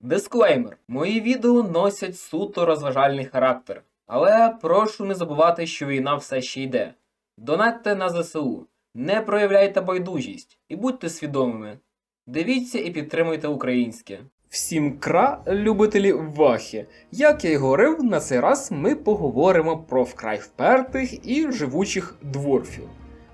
Дисклеймер: мої відео носять суто розважальний характер. Але прошу не забувати, що війна все ще йде. Донатьте на ЗСУ, не проявляйте байдужість і будьте свідомими. Дивіться і підтримуйте українське. Всім кра, любителі вахи. Як я й говорив, на цей раз ми поговоримо про вкрай впертих і живучих дворфів.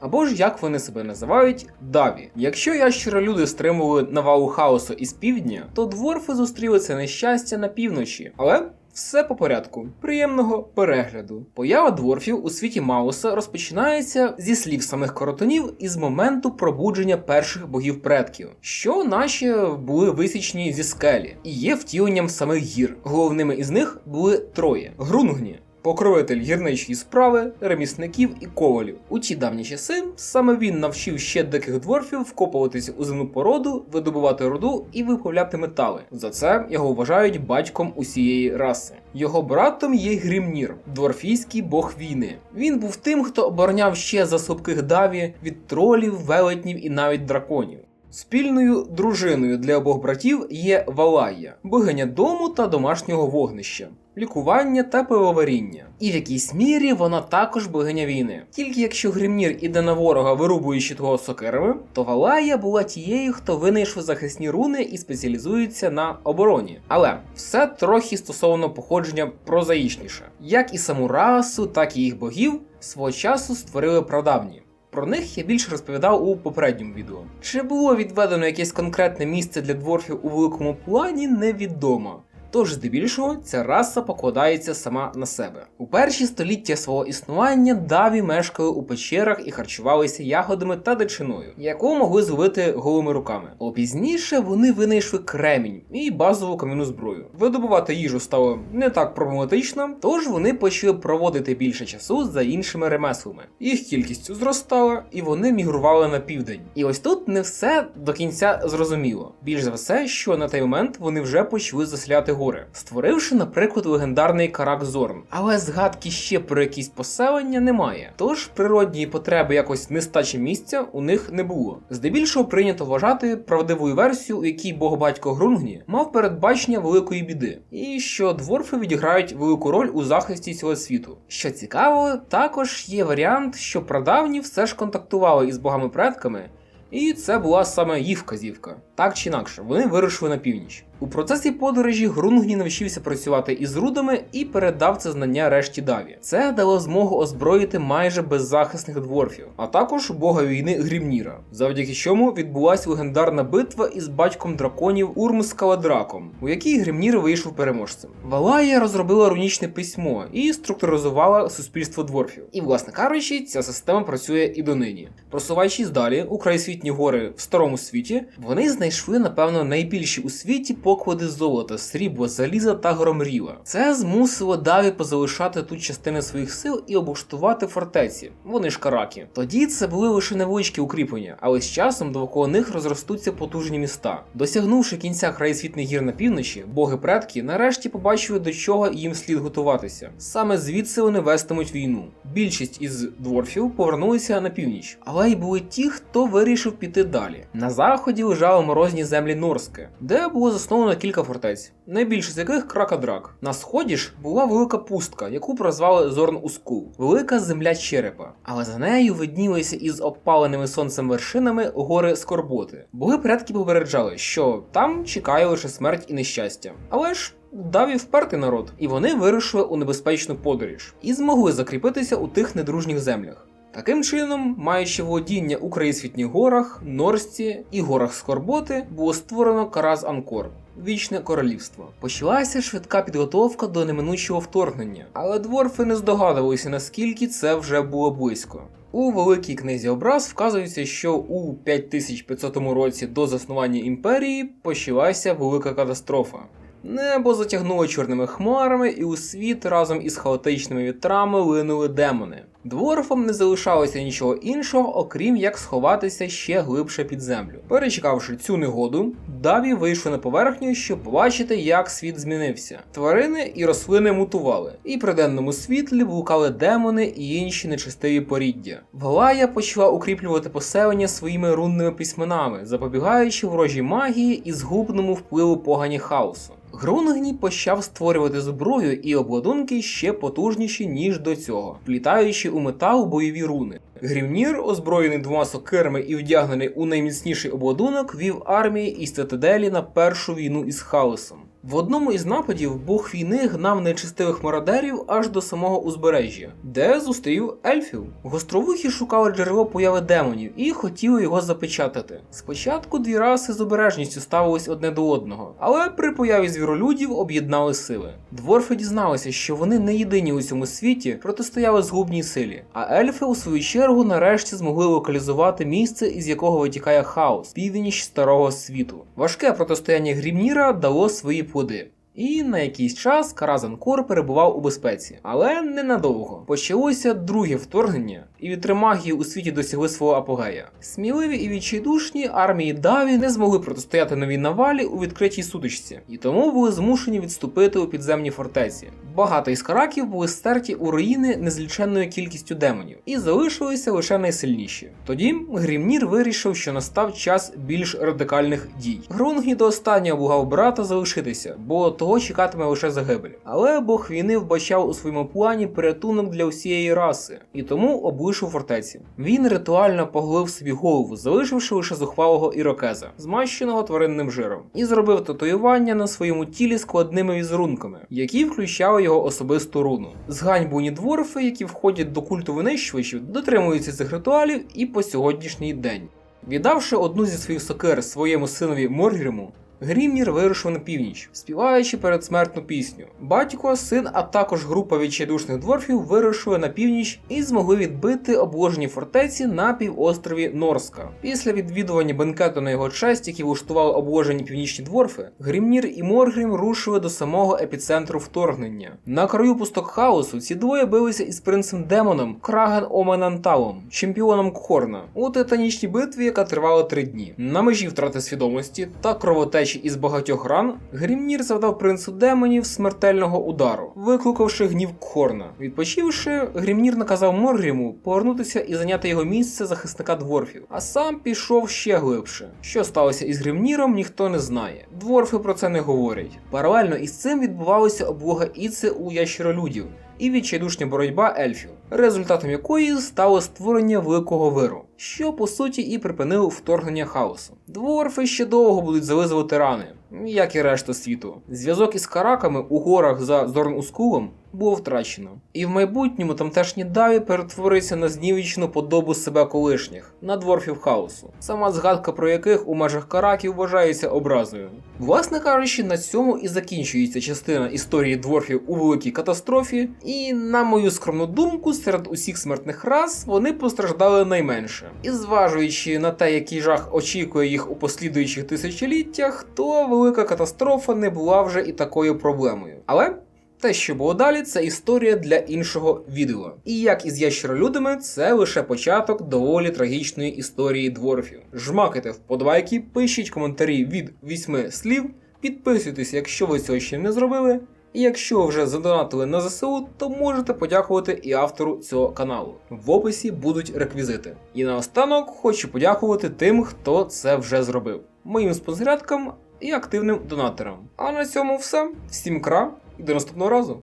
Або ж як вони себе називають даві. Якщо ящеролюди стримували навалу хаосу із півдня, то дворфи зустріли це нещастя на півночі. Але все по порядку. Приємного перегляду. Поява дворфів у світі Мауса розпочинається зі слів самих коротунів із моменту пробудження перших богів предків, що наші були висічені зі скелі і є втіленням самих гір. Головними із них були троє: Грунгні. Покровитель гірничої справи, ремісників і ковалів. У ті давні часи саме він навчив ще диких дворфів вкопуватися у земну породу, видобувати руду і виправляти метали. За це його вважають батьком усієї раси. Його братом є Грімнір, дворфійський бог війни. Він був тим, хто обороняв ще за слабких даві від тролів, велетнів і навіть драконів. Спільною дружиною для обох братів є Валая, богиня дому та домашнього вогнища, лікування та пивоваріння. І в якійсь мірі вона також богиня війни. Тільки якщо Гримнір іде на ворога, вирубуючи того сокирами, то Валая була тією, хто винайшов захисні руни і спеціалізується на обороні. Але все трохи стосовно походження прозаїчніше. Як і саму расу, так і їх богів свого часу створили прадавні. Про них я більше розповідав у попередньому відео. Чи було відведено якесь конкретне місце для дворфів у великому плані, невідомо. Тож, здебільшого, ця раса покладається сама на себе. У перші століття свого існування даві мешкали у печерах і харчувалися ягодами та дичиною, яку могли зловити голими руками. А пізніше вони винайшли кремінь і базову кам'яну зброю. Видобувати їжу стало не так проблематично, тож вони почали проводити більше часу за іншими ремеслами. Їх кількість зростала, і вони мігрували на південь. І ось тут не все до кінця зрозуміло. Більш за все, що на той момент вони вже почали заселяти гори, створивши, наприклад, легендарний Карак Зорн. Але згадки ще про якісь поселення немає. Тож природньої потреби якось нестачі місця у них не було. Здебільшого прийнято вважати правдивою версію, у якій богобатько Грунгні мав передбачення великої біди, і що дворфи відіграють велику роль у захисті цього світу. Що цікаво, також є варіант, що прадавні все ж контактували із богами-предками. І це була саме їх вказівка. Так чи інакше, вони вирушили на північ. У процесі подорожі Грунгні навчився працювати із рудами і передав це знання решті даві. Це дало змогу озброїти майже беззахисних дворфів, а також бога війни Грімніра, завдяки чому відбулася легендарна битва із батьком драконів Урмскаладраком, у якій Грімнір вийшов переможцем. Валая розробила рунічне письмо і структуризувала суспільство дворфів. І, власне кажучи, ця система працює і донині. Просуваючись далі у крайсвітні гори в старому світі, вони знайшли, напевно, найбільші у світі поклади золота, срібла, заліза та громріва. Це змусило Даві позалишати тут частини своїх сил і облаштувати фортеці. Вони ж караки. Тоді це були лише невеличкі укріплення, але з часом довкола них розростуться потужні міста. Досягнувши кінця краєсвітних гір на півночі, боги предки нарешті побачили до чого їм слід готуватися. Саме звідси вони вестимуть війну. Більшість із дворфів повернулися на північ, але й були ті, хто вирішив піти далі. На заході лежали морозні землі Норське, де було засновано кілька фортець, найбільше з яких Кракадрак. На сході ж була велика пустка, яку прозвали Зорн Ускул, велика земля черепа. Але за нею виднілися із обпаленими сонцем вершинами гори Скорботи. Боги предки попереджали, що там чекає лише смерть і нещастя. Але ж Даві впертий народ, і вони вирушили у небезпечну подорож і змогли закріпитися у тих недружніх землях. Таким чином, маючи володіння у краєсвітніх горах, Норсці і горах Скорботи, було створено Караз Анкор. Вічне королівство. Почалася швидка підготовка до неминучого вторгнення, але дворфи не здогадувалися, наскільки це вже було близько. У Великій книзі образ вказується, що у 5500 році до заснування імперії почалася велика катастрофа. Небо затягнуло чорними хмарами, і у світ разом із хаотичними вітрами линули демони. Дворфам не залишалося нічого іншого, окрім як сховатися ще глибше під землю. Перечекавши цю негоду, Даві вийшли на поверхню, щоб побачити, як світ змінився. Тварини і рослини мутували, і при денному світлі блукали демони і інші нечистиві поріддя. Валая почала укріплювати поселення своїми рунними письменами, запобігаючи ворожій магії і згубному впливу погані хаосу. Грунгні почав створювати зброю і обладунки ще потужніші, ніж до цього, плітаючи у метал бойові руни. Грівнір, озброєний двома сокирами і вдягнений у найміцніший обладунок, вів армії із цитаделі на першу війну із хаосом. В одному із нападів бог війни гнав нечистивих мародерів аж до самого узбережжя, де зустрів ельфів. Гостровухі шукали джерело появи демонів і хотіли його запечатати. Спочатку дві раси з обережністю ставились одне до одного, але при появі звіролюдів об'єднали сили. Дворфи дізналися, що вони не єдині у цьому світі протистояли згубній силі, а ельфи, у свою чергу, нарешті змогли локалізувати місце, із якого витікає хаос, північ старого світу. Важке протистояння Грімніра дало свої poder. І на якийсь час Каразанкор перебував у безпеці, але ненадовго. Почалося друге вторгнення, і вітри магії у світі досягли свого апогея. Сміливі і відчайдушні армії Даві не змогли протистояти новій навалі у відкритій сутичці, і тому були змушені відступити у підземні фортеці. Багато із караків були стерті у руїни незліченною кількістю демонів, і залишилися лише найсильніші. Тоді Грімнір вирішив, що настав час більш радикальних дій. Грунгі до останнього бугав брата залишитися, бо того чекатиме лише загибель. Але бог війни вбачав у своєму плані порятунок для усієї раси, і тому облишив фортеці. Він ритуально поглив собі голову, залишивши лише зухвалого ірокеза, змащеного тваринним жиром, і зробив татуювання на своєму тілі складними візерунками, які включали його особисту руну. Зганьбуні дворфи, які входять до культу винищувачів, дотримуються цих ритуалів і по сьогоднішній день. Віддавши одну зі своїх сокир своєму синові Моргріму, Грімнір вирушив на північ, співаючи передсмертну пісню. Батько, син, а також група відчайдушних дворфів вирушили на північ і змогли відбити обложені фортеці на півострові Норска. Після відвідування бенкету на його честь, який влаштували обложені північні дворфи, Грімнір і Моргрім рушили до самого епіцентру вторгнення. На краю пусток хаосу ці двоє билися із принцем Демоном Краген Оменанталом, чемпіоном Кхорна, у титанічній битві, яка тривала три дні. На межі втрати свідомості та кровотечі із багатьох ран, Грімнір завдав принцу демонів смертельного удару, викликавши гнів Кхорна. Відпочивши, Грімнір наказав Моргріму повернутися і зайняти його місце захисника дворфів, а сам пішов ще глибше. Що сталося із Грімніром, ніхто не знає. Дворфи про це не говорять. Паралельно із цим відбувалася облога Іце у ящеролюдів і відчайдушня боротьба ельфів, результатом якої стало створення великого виру, що по суті і припинило вторгнення хаосу. Дворфи ще довго будуть зализувати рани, як і решта світу. Зв'язок із караками у горах за Зорн-Ускулом було втрачено, і в майбутньому тамтешні даві перетвориться на знівечну подобу себе колишніх, на дворфів хаосу, сама згадка про яких у межах караків вважається образою. Власне кажучи, на цьому і закінчується частина історії дворфів у великій катастрофі, і, на мою скромну думку, серед усіх смертних рас вони постраждали найменше. І зважуючи на те, який жах очікує їх у послідуючих тисячоліттях, то велика катастрофа не була вже і такою проблемою. Але. Те, що було далі, це історія для іншого відео. І як із ящеролюдами, це лише початок доволі трагічної історії дворфів. Жмакайте вподобайки, пишіть коментарі від 8 слів, підписуйтесь, якщо ви цього ще не зробили. І якщо вже задонатили на ЗСУ, то можете подякувати і автору цього каналу. В описі будуть реквізити. І наостанок хочу подякувати тим, хто це вже зробив. Моїм спонсоряткам і активним донаторам. А на цьому все. Всім кра і до наступного разу!